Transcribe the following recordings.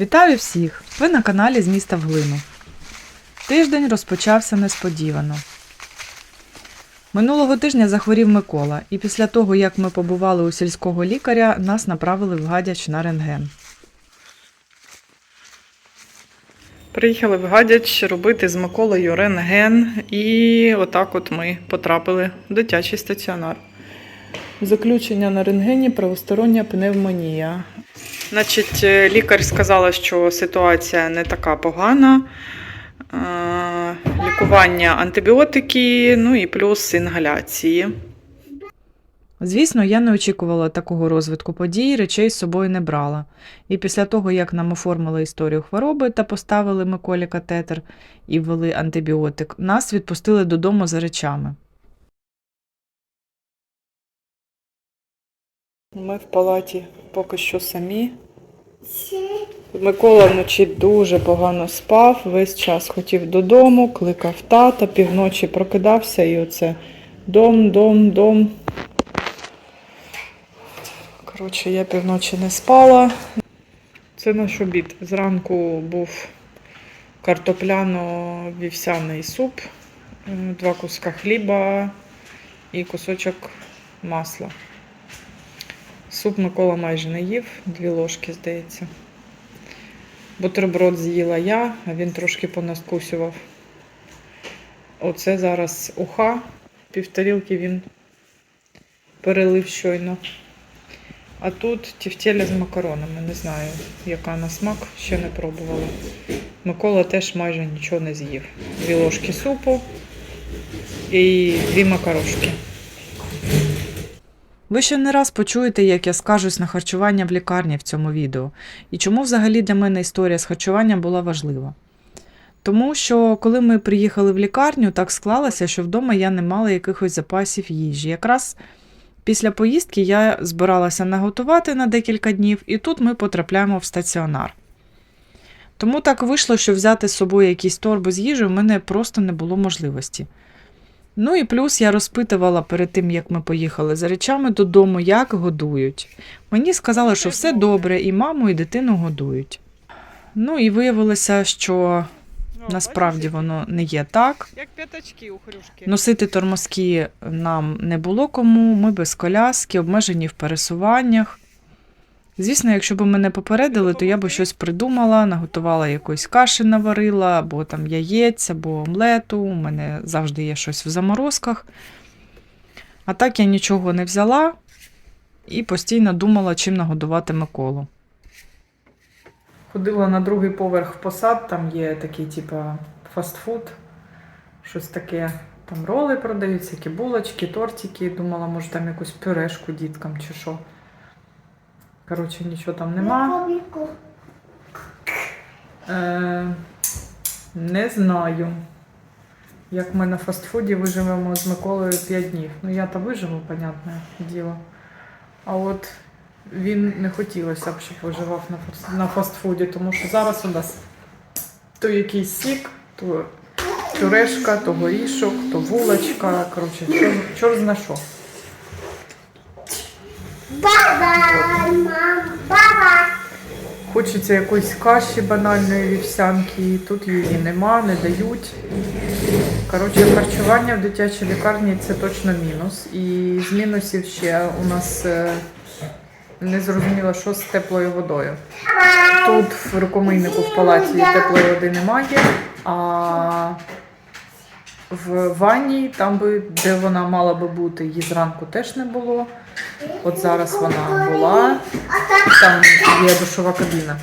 Вітаю всіх! Ви на каналі з міста в глину. Тиждень розпочався несподівано. Минулого тижня захворів Микола, і після того, як ми побували у сільського лікаря, нас направили в Гадяч на рентген. Приїхали в Гадяч робити з Миколою рентген, і отак от ми потрапили в дитячий стаціонар. Заключення на рентгені правостороння пневмонія. Значить, е, лікар сказала, що ситуація не така погана. Е, Лікування антибіотики, ну і плюс інгаляції. Звісно, я не очікувала такого розвитку подій, речей з собою не брала. І після того, як нам оформили історію хвороби та поставили Миколі катетер і ввели антибіотик, нас відпустили додому за речами. Ми в палаті поки що самі. Микола вночі дуже погано спав, весь час хотів додому, кликав тата, півночі прокидався і оце дом, дом, дом. Коротше, я півночі не спала. Це наш обід. Зранку був картопляно-вівсяний суп, е, два куска хліба і кусочок масла. Суп Микола майже не їв, дві ложки, здається. Бутерброд з'їла я, а він трошки понаскусював. Оце зараз уха. Півтарілки він перелив щойно. А тут тівтєля з макаронами. Не знаю, яка на смак, ще не пробувала. Микола теж майже нічого не з'їв. Дві ложки супу і дві макарошки. Ви ще не раз почуєте, як я скажусь на харчування в лікарні в цьому відео. І чому взагалі для мене історія з харчуванням була важлива? Тому що коли ми приїхали в лікарню, так склалося, що вдома я не мала якихось запасів їжі. Якраз після поїздки я збиралася наготувати на декілька днів, і тут ми потрапляємо в стаціонар. Тому так вийшло, що взяти з собою якісь торби з їжею в мене просто не було можливості. Ну і плюс я розпитувала перед тим, як ми поїхали за речами додому, як годують. Мені сказали, що все добре, і маму, і дитину годують. Ну і виявилося, що насправді воно не є так. Як п'ятачки у хрюшки. Носити тормозки нам не було кому, ми без коляски, обмежені в пересуваннях. Звісно, якщо б мене попередили, то я б щось придумала, наготувала якоїсь каші наварила, або там яєць, або омлету. У мене завжди є щось в заморозках. А так я нічого не взяла і постійно думала, чим нагодувати Миколу. Ходила на другий поверх в посад, там є такий, типа, фастфуд, щось таке. Там роли продають, всякі булочки, тортики. Думала, може там якусь пюрешку діткам чи що. Коротше, нічого там нема. Е, не знаю. Як ми на фастфуді виживемо з Миколою 5 днів. Ну я то виживу, понятне діло. А от він не хотілося б, щоб виживав на, фаст- на фастфуді, тому що зараз у нас то якийсь сік, то пюрешка, то горішок, то вулочка. Коротше, чор, чор зна що. Хочеться якоїсь каші банальної вівсянки, і тут її нема, не дають. Коротше, харчування в дитячій лікарні це точно мінус. І з мінусів ще у нас е, не зрозуміло, що з теплою водою. Тут в рукомийнику в палаті теплої води немає, а в ванні, там би, де вона мала би бути, її зранку теж не було. От зараз вона була. Там є душова кабіна.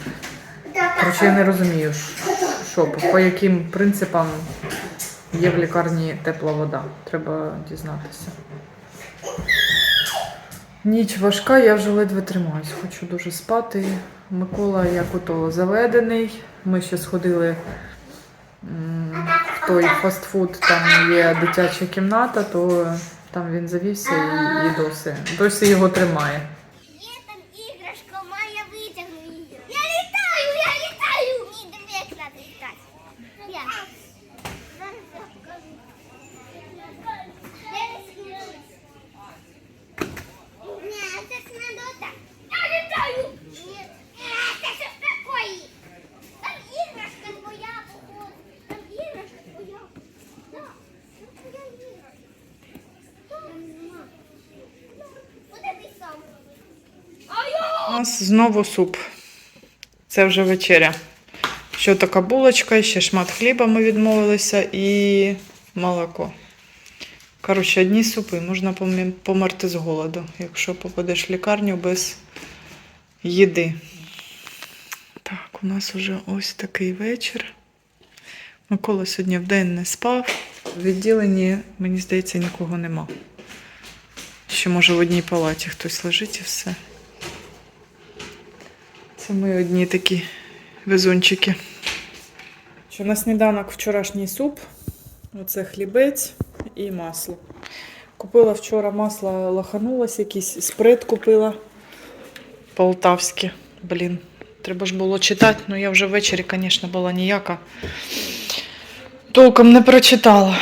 Коротше, я не розумію, що, по, яким принципам є в лікарні тепла вода. Треба дізнатися. Ніч важка, я вже ледве тримаюсь. Хочу дуже спати. Микола, як ото, заведений. Ми ще сходили в той фастфуд, там є дитяча кімната, то там він завівся і, і досі. Досі його тримає. Є там іграшка, моя витягну її. Я літаю, я літаю. Ні, де як треба літати. Я. Зараз я покажу. Я не схиляюсь. Ні, це ж не до так. Я літаю. Ні. Е, Це що такої? Нас знову суп. Це вже вечеря. Що така булочка, ще шмат хліба ми відмовилися і молоко. Коротше, одні супи, можна померти з голоду, якщо попадеш в лікарню без їди. Так, у нас вже ось такий вечір. Микола сьогодні вдень не спав. В відділенні, мені здається, нікого нема. Ще може в одній палаті хтось лежить і все. Це ми одні такі везунчики. Що на сніданок вчорашній суп, оце хлібець і масло. Купила вчора масло, лоханулась, якийсь спред купила. Полтавське. Блін, треба ж було читати, але я вже ввечері, звісно, була ніяка. Толком не прочитала.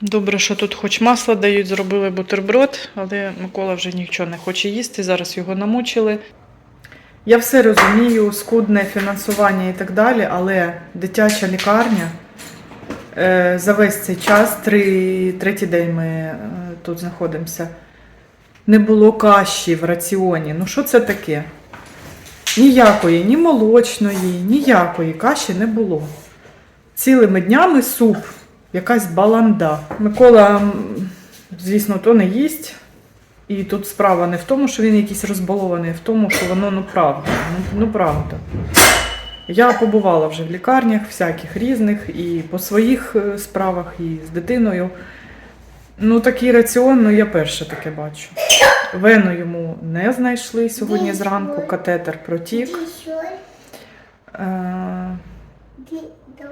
Добре, що тут хоч масло дають, зробили бутерброд, але Микола вже нічого не хоче їсти. Зараз його намучили. Я все розумію, скудне фінансування і так далі, але дитяча лікарня е, за весь цей час, три, третій день ми е, тут знаходимося, не було каші в раціоні. Ну що це таке? Ніякої, ні молочної, ніякої каші не було. Цілими днями суп, якась баланда. Микола, звісно, то не їсть. І тут справа не в тому, що він якийсь розбалований, а в тому, що воно ну правда. Ну, ну правда. Я побувала вже в лікарнях всяких різних, і по своїх е, справах, і з дитиною. Ну, такий раціон, ну я перше таке бачу. Вену йому не знайшли сьогодні зранку, катетер протік. Е,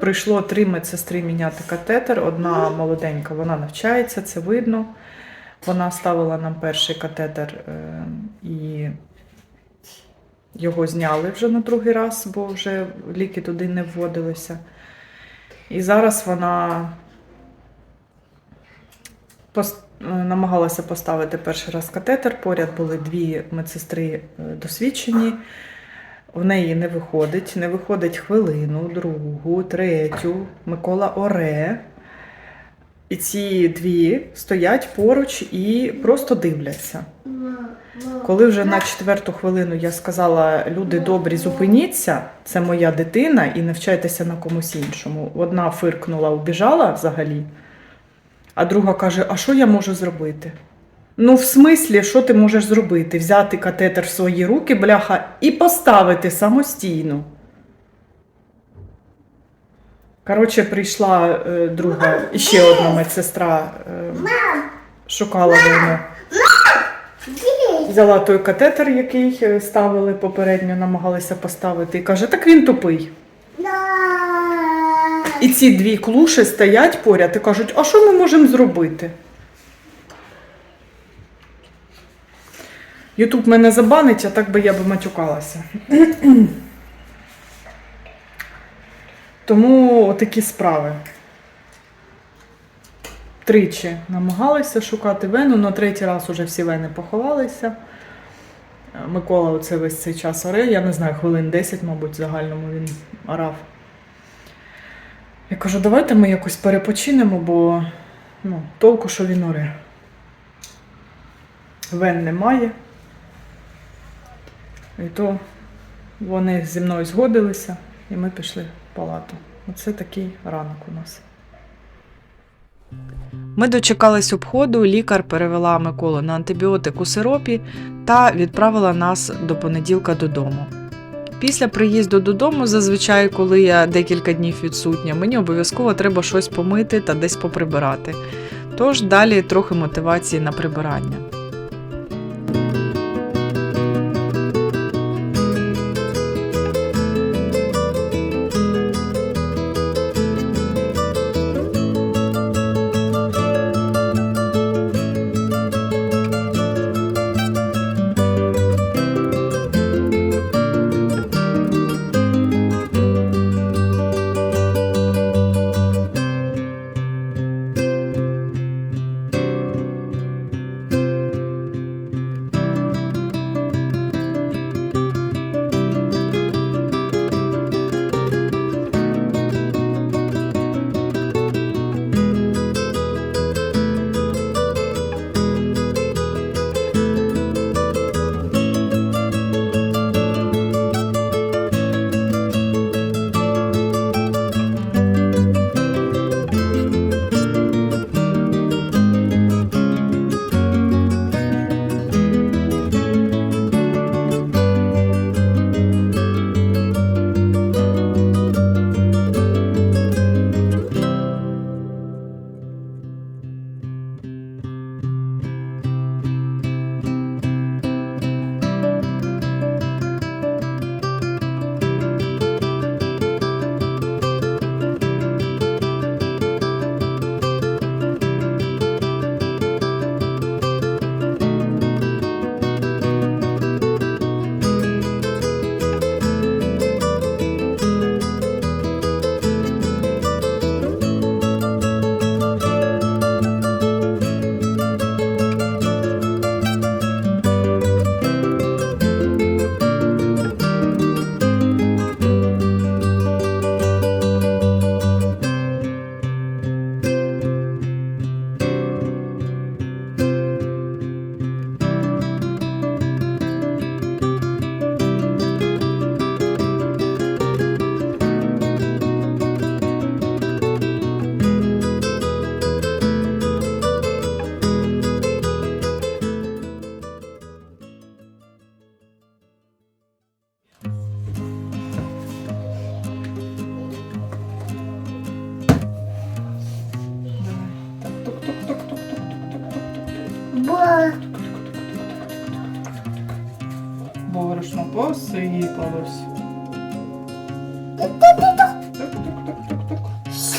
Прийшло три медсестри міняти катетер. Одна молоденька, вона навчається, це видно. Вона ставила нам перший катетер е, і його зняли вже на другий раз, бо вже ліки туди не вводилися. І зараз вона е, намагалася поставити перший раз катетер. Поряд були дві медсестри е, досвідчені. В неї не виходить, не виходить хвилину, другу, третю. Микола оре. І ці дві стоять поруч і просто дивляться. Коли вже на четверту хвилину я сказала, люди добрі, зупиніться, це моя дитина, і навчайтеся на комусь іншому. Одна фиркнула, убіжала взагалі, а друга каже: А що я можу зробити? Ну, в смислі, що ти можеш зробити? Взяти катетер в свої руки, бляха, і поставити самостійно. Коротше, прийшла е, друга, і ще одна медсестра е, шукала війну. Взяла той катетер, який е, ставили попередньо, намагалися поставити, і каже, так він тупий. І ці дві клуші стоять поряд і кажуть, а що ми можемо зробити? Ютуб мене забанить, а так би я би матюкалася. Тому такі справи. Тричі намагалися шукати вену, на третій раз уже всі вени поховалися. Микола оце весь цей час оре, я не знаю, хвилин 10, мабуть, в загальному він орав. Я кажу, давайте ми якось перепочинемо, бо ну, толку, що він оре. Вен немає. І то вони зі мною згодилися, і ми пішли в палату. Оце такий ранок у нас. Ми дочекались обходу, лікар перевела Миколу на антибіотик у сиропі та відправила нас до понеділка додому. Після приїзду додому, зазвичай, коли я декілька днів відсутня, мені обов'язково треба щось помити та десь поприбирати. Тож далі трохи мотивації на прибирання.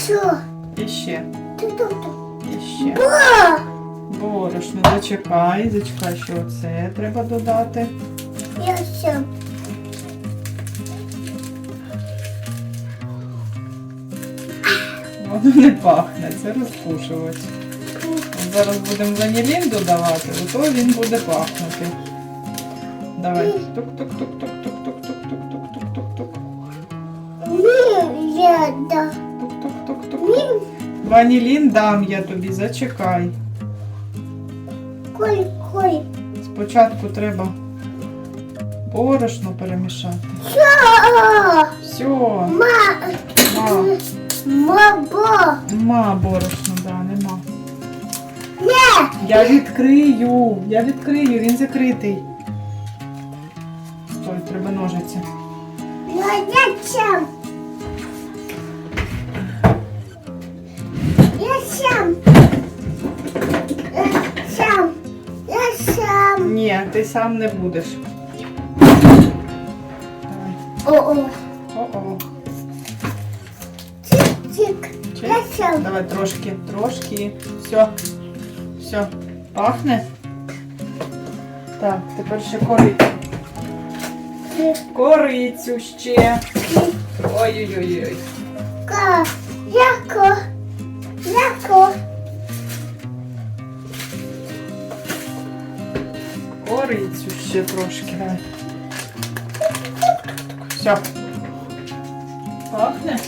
Що? І ще. І ще. Борошно, зачекай, зачекай, що оце треба додати. Я все. Воно не пахне, це розпушувач. Зараз будемо ванілін додавати, то він буде пахнути. Давай, тук-тук-тук-тук. Я. Тук-тук-тук-тук. Ні, Ванілін дам я тобі, зачекай. коль, коль. Спочатку треба борошно перемішати. Що? Все, Ма, ма, мабо. ма борошно, да, нема. Не, Я відкрию, я відкрию, він закритий. Стой, треба ножиці. я, Ні, ти сам не будеш. О-о. О-о. Чик-чик. Чик. Я сам. Давай трошки, трошки. Все. Все. Пахне? Так, тепер ще корицю. Корицю ще. Ой-ой-ой. Ка. Ще трошки. Давай. Все. Пахне?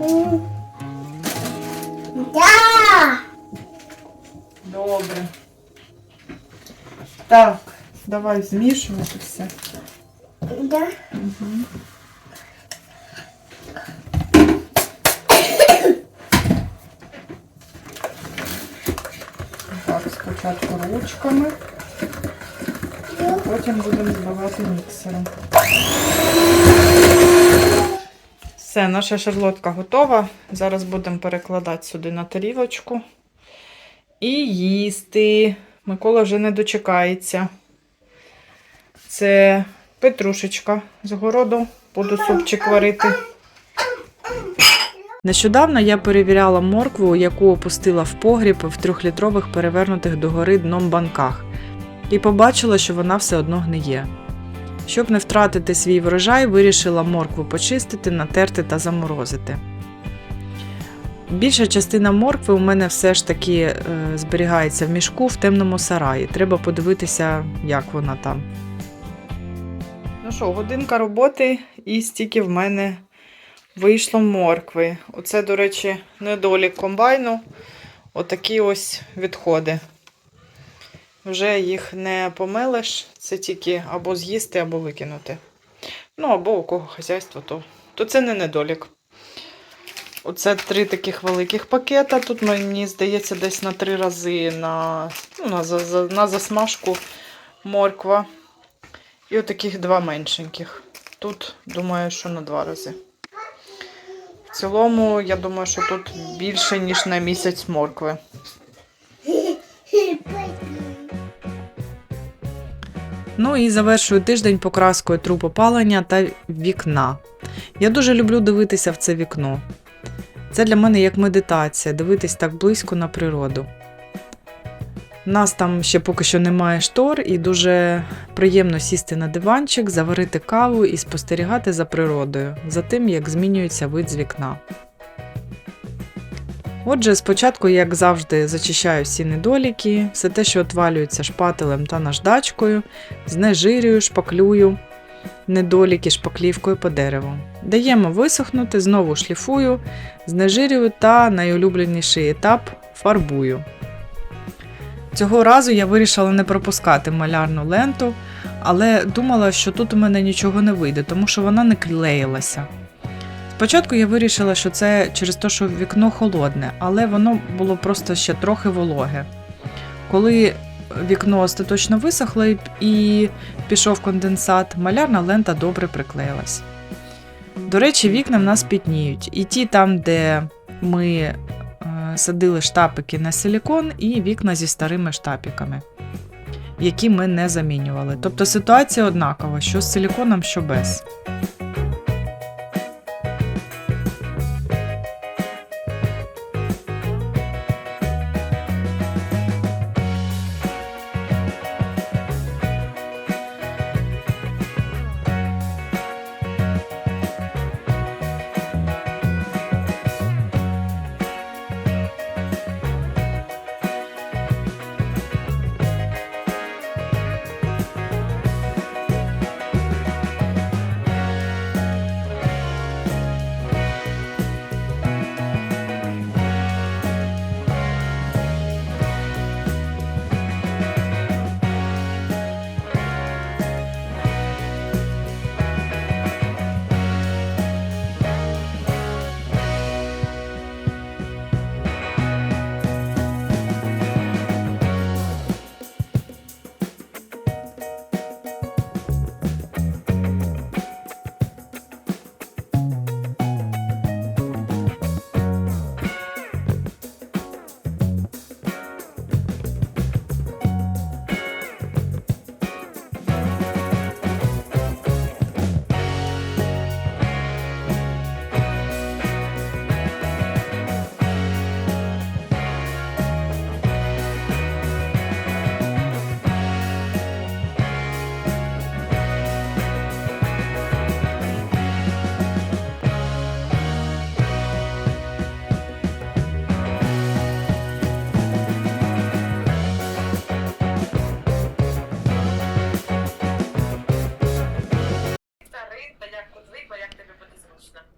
М. Да. Добре. Так, давай змішувати все. Да. Так, спочатку ручками, потім будемо збивати міксером. Все, наша шарлотка готова. Зараз будемо перекладати сюди на тарілочку. І їсти. Микола вже не дочекається. Це петрушечка з городу. Буду супчик варити. Нещодавно я перевіряла моркву, яку опустила в погріб в трьохлітрових перевернутих догори дном банках, і побачила, що вона все одно гниє. Щоб не втратити свій врожай, вирішила моркву почистити, натерти та заморозити. Більша частина моркви у мене все ж таки е, зберігається в мішку в темному сараї. Треба подивитися, як вона там. Ну що, годинка роботи, і стільки в мене вийшло моркви. Оце, до речі, недолік комбайну. Отакі ось відходи. Вже їх не помилиш, це тільки або з'їсти, або викинути. Ну, або у кого хазяйство, то, то це не недолік. Оце три таких великих пакета. Тут, мені здається, десь на три рази на, ну, на, за- на засмажку морква. І отаких два меншеньких. Тут, думаю, що на два рази. В цілому, я думаю, що тут більше, ніж на місяць моркви. Ну і завершую тиждень покраскою труб опалення та вікна. Я дуже люблю дивитися в це вікно. Це для мене як медитація, дивитись так близько на природу. У нас там ще поки що немає штор, і дуже приємно сісти на диванчик, заварити каву і спостерігати за природою, за тим, як змінюється вид з вікна. Отже, спочатку, як завжди, зачищаю всі недоліки, все те, що отвалюється шпателем та наждачкою, знежирюю, шпаклюю недоліки шпаклівкою по дереву. Даємо висохнути, знову шліфую, знежирюю та найулюбленіший етап фарбую. Цього разу я вирішила не пропускати малярну ленту, але думала, що тут у мене нічого не вийде, тому що вона не клеїлася. Спочатку я вирішила, що це через те, що вікно холодне, але воно було просто ще трохи вологе. Коли вікно остаточно висохло і- пішов конденсат, малярна лента добре приклеїлась. До речі, вікна в нас пітніють. І ті там, де ми е, садили штапики на силікон, і вікна зі старими штапіками. які ми не замінювали. Тобто ситуація однакова, що з силіконом, що без.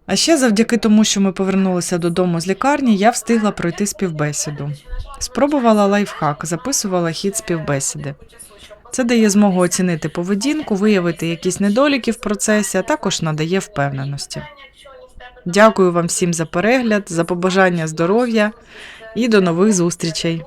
А ще завдяки тому, що ми повернулися додому з лікарні, я встигла пройти співбесіду. Спробувала лайфхак, записувала хід співбесіди. Це дає змогу оцінити поведінку, виявити якісь недоліки в процесі, а також надає впевненості. Дякую вам всім за перегляд, за побажання здоров'я і до нових зустрічей.